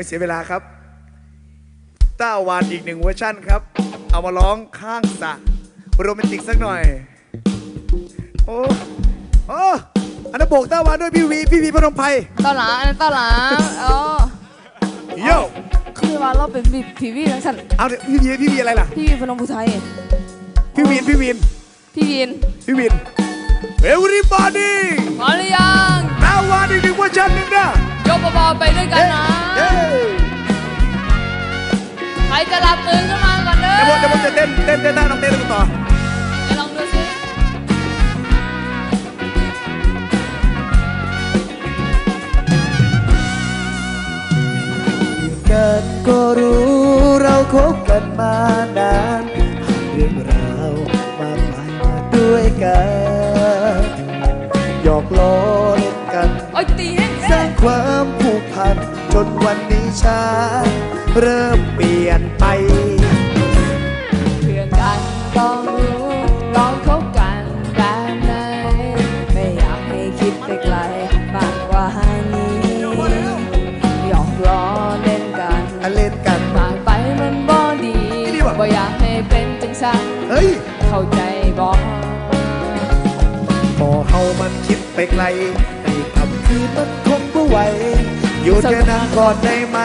ไม่เสียเวลาครับ ต้าวานอีกหนึ่งเวอร์ชั่นครับ เอามาร้องข้างสระโรแมนติกสักหน่อย โอ้โอ้อันนั้นโบกต้าวานด้วยพี่วี พี่วีพนมไพรตอนหลังอันนั้นตอนหลังเออโย่คือว่าเราเป็นพีวีทั้งฉันเอาเดี๋ยวพี่วีพี่วีอะไรล่ะ พี่วีพนมพุไทยพี่วีนพี่วีนพี่วินพี่วีน everybody พร้อมหรือยังต้าวานอีกหนึ่งเวอร์ชันหนึ่งนะยกเบาๆไปด้วยกันนะ ย้ใครจะหลับตื่นขึ้นมาก่อนเด้อเดี๋ยวผมเดี๋ยวผมจะเต้นเต้นเต้นท่าน้องเต้นกันต่อไหนลองดูสิกันก็รู้เราคบกันมานานเรื่องราวมากมายมาด้วยกันหยอกล้อเล่นกันโอ้ยตีให้สร้างความผูก พันจนวันนี้ฉันเริ่มเปลี่ยนไป เพื่อนกันต้องรู้ต้องคบกันแบบไหนไม่อยากให้คิดไปไกลมากกว่านี้หยอกล้อเล่นกันเล่นกัน มากไปมันบ่ดีบ่อยากให้เป็นจังสันเฮ้ยเข้าใจบ่พอเฮามันคิดไปไกลไอ้คำคือมันคงบ่ไหว อยู่แค่นั้นก่อนได้ไหม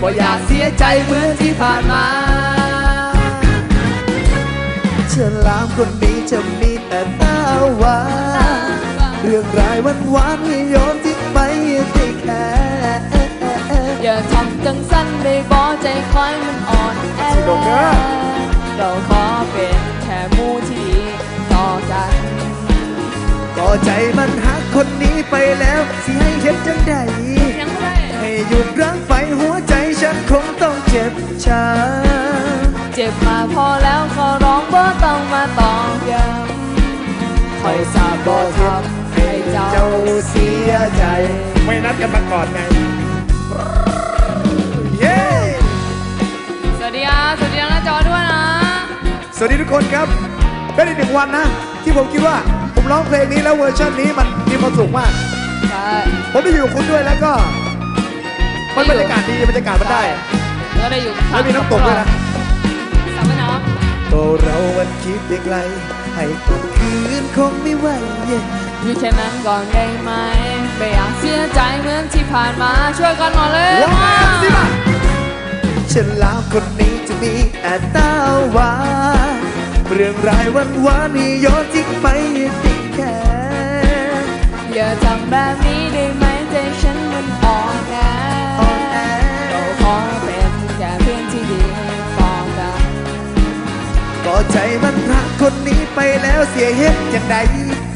บ่อยากเสียใจเหมือนที่ผ่านมาเชิญลามคนนี้จะมีแต่หน้าหวานเรื่องรายวันวานๆให้โยนทิ้งไปให้แค่อย่าทำจังสั้นได้บ่ใจคอยมันอ่อนแอสิโดนเด้อเราขอเป็นแค่หมู่ที่ดีต่อกันก็ ใจมันหักคนนี้ไปแล้วสิให้เห็นจังใดยังไม่ได้ให้หยุดรักไปหัวใจฉันคงต้องเจ็บช้เจ็บมาพอแล้วขอร้องบ่ต้องมาตอกย้ำคอยสาบ่ทำให้เจ้าำเจ้าเสียใจ ไม่นัดกันมาก่อนไงเย้สวัสดีอะสวัสดีนะจอด้วยนะ สวัสดีทุกคนครับ เป็นอีกหนึ่งวันนะ ที่ผมคิดว่าผม ร้องเพลงนี้แล้วเวอร์ชันนี้มันมีความสุขมาก ใช่ ผมได้อยู่กับคุณด้วยแล้วก็มันบรรยากาศดีบรรยากาศมันได้ แล้วก็ได้อยู่แล้วมีน้ำตกด้วยนะสามแม่น้ก็เราวันคิดไปไกล ให้กลับคืนคงไม่ไหวเย็นำอยู่แค่นั้นก่อนได้ไหมไม่อยากเสียใจเหมือนที่ผ่านมาช่วยกันหน่อยเลยว้าวสิมาฉันลาวคนนี้จะมีแต่ตาหวานเรื่องรายวันวานๆให้โยนทิ้งไปติ คอย่าทำแบบนี้ได้ไหมใจฉันมันอ่อนแอเราขอเป็นแค่เพื่อนที่ดีต่อกันก็ใจมันรักคนนี้ไปแล้วเสียเฮ็ดย่างใด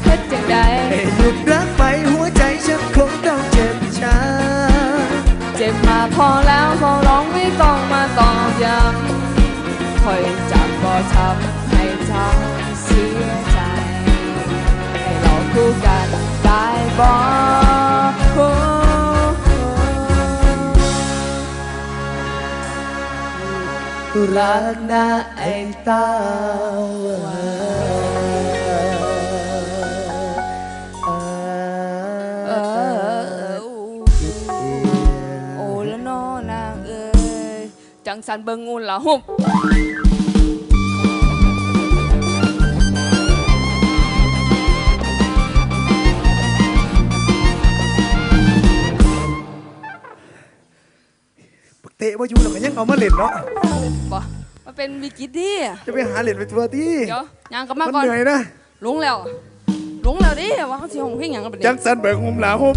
เฮ็ดจังใดให้หยุดรักไปหัวใจฉันคงต้องเจ็บช้าเจ็บมาพอแล้วขอร้องไม่ต้องมาตอกย้ำคอยจับก็ทำ รักนะไอ้ตาหว ตะว่าอยู่แล้วก็ยังเอามาเล่นเนาะบ่มาเป็นวิกิตดิจะไปหาเล่นไปทัวร์ที่เดี๋ยวยังกลับมัมานก่อนเหนื่อยนะลงแล้วลงแล้วดิว่าเขาสิห้องเพลงหยังกันเป็นจังสันเบิกหุมหลาหุม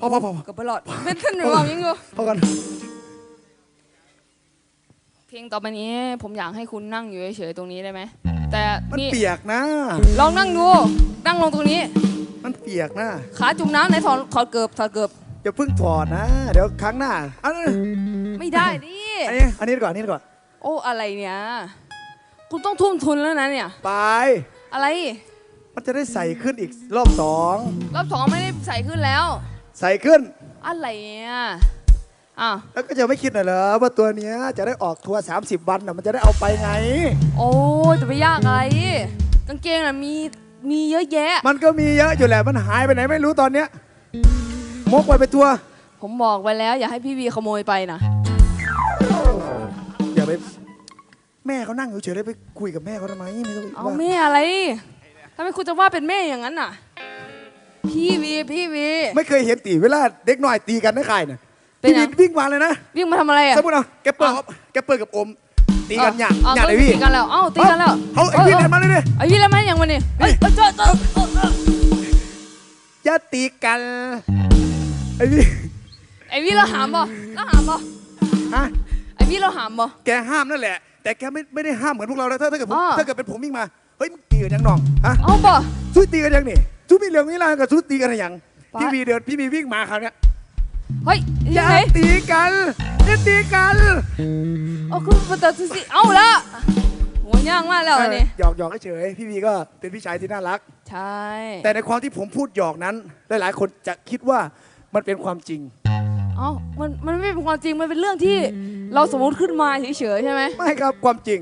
พอพอพอพอกับตลอดเป็นขึ้นหรือเปล่ายังอยู่พอกันเพ ลงต่อไปนี้ ผมอยากให้คุณนั่งอยู่เฉยๆตรงนี้ได้ไหม แต่มันนี่เปียกนะ ลองนั่งดู นั่งลงตรงนี้ มันเปียกนะ ขาจุ่มน้ำไหนถอดถอดเกือบถอดเกือบ อย่าเพิ่งถอดนะ เดี๋ยวครั้งหน้าอันนี้ไม่ได้ดิอันนี้อันนี้ก่อนอันนี้ก่อน โอ้อะไรเนี่ย คุณต้องทุ่มทุนแล้วนะเนี่ย ไป อะไร มันจะได้ใส่ขึ้นอีกรอบสอง รอบสองไม่ได้ใส่ขึ้นแล้ว ใส่ขึ้น อะไรเนี่ย อะแล้วก็จะไม่คิดหน่อยเหรอว่าตัวเนี้ยจะได้ออกทัวร์30 วันน่ะมันจะได้เอาไปไง โอ้ยจะไปยากอะไรกางเกงน่ะมีมีเยอะแยะ มันก็มีเยอะอยู่แหละมันหายไปไหนไม่รู้ตอนเนี้ยมกไปไปตัว ผมบอกไปแล้ว อย่าให้พี่วีขโมยไปนะอย่าไป แม่เขานั่งอยู่เฉยๆเลยไปคุยกับแม่เขาทำไมไม่ต้องเอาว่าแม่อะไรทำไมคุณจะว่าเป็นแม่อย่างนั้นน่ะ พี่วีพี่วี ไม่เคยเห็นตีเวลาเด็กน้อยตีกันนะใครน่ะ เป็นพี่ไงวินวิ่งมาเลยนะวิ่งมาทำอะไรอะ สมมติเอาแกเปิดอะ แกเปิดกับอมตีกันหยาดเอหยาดเอไอพี่ตีกันแล้วเอ้าตีกันแล้วเขาไอพี่เดินมาเลยดิไอพี่แล้วมันยังวันนี้เฮ้ยเอ้ยเจ้าเจ้าเอ้าเอ้าอย่าตีกันไอพี่ไอพี่เราหามบ่เราหามบ่ฮะไอพี่เราหามบ่ แกห้ามนั่นแหละ แต่แกไม่ไม่ได้ห้ามเหมือนพวกเราแล้วถ้าถ้าเกิดผมอ่า ถ้าเกิดเป็นผมวิ่งมาเฮ้ยมึงตีกันยังน้องฮะ เอาบ่ สู้ตีกันยังนี่สู้มีเรื่องมีราวกับสู้ตีกันยังปะพี่มีเดินพี่มีวิ่งมาคราวเนี้ย เฮ้ยอยัย่างไงตีกันอย่าตีกันเอาคือมาตัดสิเอาละหัวย่างมากแล้วอันนี้เออหยอกหยอกเฉยๆพี่วีก็เป็นพี่ชายที่น่ารัก ใช่แต่ในความที่ผมพูดหยอกนั้น หลายๆ คนจะคิดว่ามันเป็นความจริง เอ้ามันมันไม่เป็นความจริงมันเป็นเรื่องที่เราสมมติขึ้นมาเฉยๆใช่ไหมไม่ครับความจริง